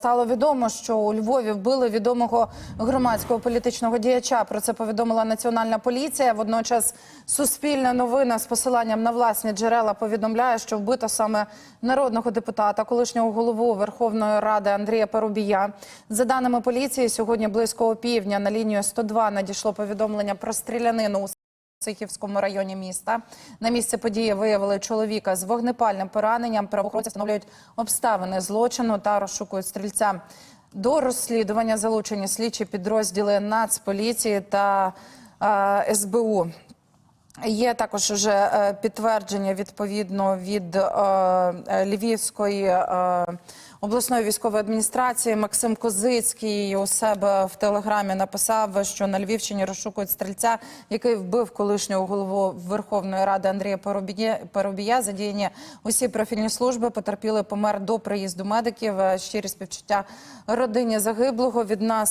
Стало відомо, що у Львові вбили відомого громадського політичного діяча. Про це повідомила національна поліція. Водночас суспільна новина з посиланням на власні джерела повідомляє, що вбито саме народного депутата, колишнього голову Верховної Ради Андрія Парубія. За даними поліції, сьогодні близько опівдня на лінію 102 надійшло повідомлення про стрілянину у Сихівському районі міста. На місці події виявили чоловіка з вогнепальним пораненням. Правоохоронці встановлюють обставини злочину та розшукують стрільця. До розслідування залучені слідчі підрозділи Нацполіції та СБУ. Є також вже е, підтвердження відповідно від е, е, Львівської обласної військової адміністрації. Максим Козицький у себе в телеграмі написав, що на Львівщині розшукують стрільця, який вбив колишнього голову Верховної Ради Андрія Парубія. Задіяні усі профільні служби. Потерпіли помер до приїзду медиків. Щирі співчуття родині загиблого від нас.